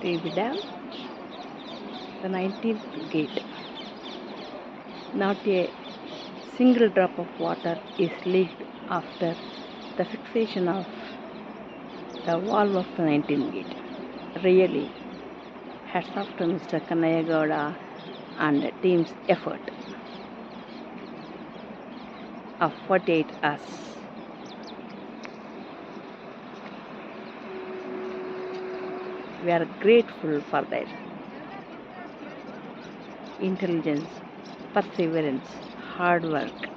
The 19th gate. Not a single drop of water is leaked after the fixation of the wall of the 19th gate. Really, hats off to Mr. Kannayagowda and the team's effort of 48 hours. We are grateful for their intelligence, perseverance, hard work,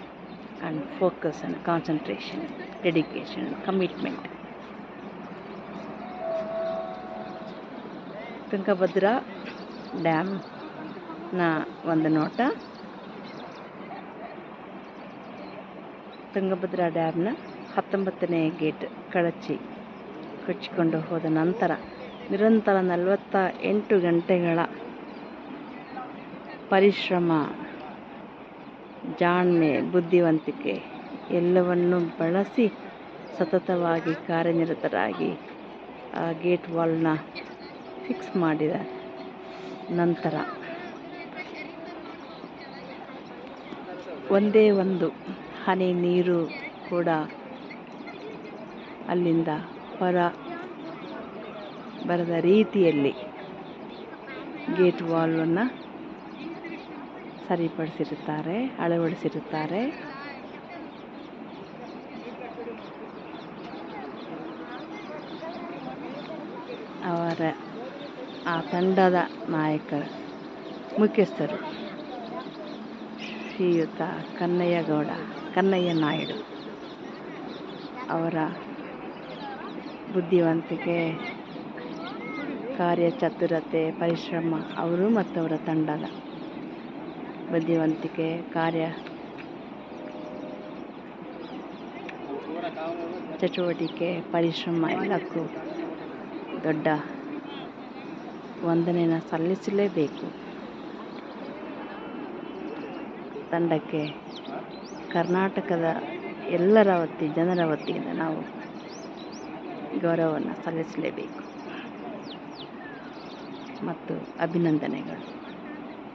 and focus and concentration, dedication, commitment. Tungabhadra ಡ್ಯಾಮ್ನ ಒಂದು ನೋಟ ತುಂಗಭದ್ರಾ ಡ್ಯಾಮ್ನ ಹತ್ತೊಂಬತ್ತನೇ gate ಕಳಚಿ ಕಚ್ಚಿಕೊಂಡು ಹೋದ ನಂತರ ನಿರಂತರ ನಲವತ್ತ ಎಂಟು ಗಂಟೆಗಳ ಪರಿಶ್ರಮ, ಜಾಣ್ಮೆ, ಬುದ್ಧಿವಂತಿಕೆ ಎಲ್ಲವನ್ನು ಬಳಸಿ ಸತತವಾಗಿ ಕಾರ್ಯನಿರತರಾಗಿ ಆ ಗೇಟ್ ವಾಲ್ನ ಫಿಕ್ಸ್ ಮಾಡಿದ ನಂತರ ಒಂದೇ ಒಂದು ಹನಿ ನೀರು ಕೂಡ ಅಲ್ಲಿಂದ ಹೊರ ಬರದ ರೀತಿಯಲ್ಲಿ ಗೇಟ್ ವಾಲನ್ನು ಸರಿಪಡಿಸಿರುತ್ತಾರೆ, ಅಳವಡಿಸಿರುತ್ತಾರೆ. ಅವರ ಆ ತಂಡದ ನಾಯಕ ಮುಖ್ಯಸ್ಥರು ಶ್ರೀಯುತ ಕನ್ನಯ್ಯಗೌಡ, ಕನ್ನಯ್ಯ ನಾಯ್ಡು ಅವರ ಬುದ್ಧಿವಂತಿಕೆ ಕಾರ್ಯಚತುರತೆ, ಪರಿಶ್ರಮ, ಅವರು ಮತ್ತು ಅವರ ತಂಡದ ಬುದ್ಧಿವಂತಿಕೆ ಕಾರ್ಯ ಚಟುವಟಿಕೆ, ಪರಿಶ್ರಮ ಎಲ್ಲಕ್ಕೂ ದೊಡ್ಡ ವಂದನೆಯನ್ನು ಸಲ್ಲಿಸಲೇಬೇಕು. ತಂಡಕ್ಕೆ ಕರ್ನಾಟಕದ ಎಲ್ಲರ ವತಿ ಜನರ ವತಿಯಿಂದ ನಾವು ಗೌರವವನ್ನು ಸಲ್ಲಿಸಲೇಬೇಕು. ಮತ್ತು ಅಭಿನಂದನೆಗಳು.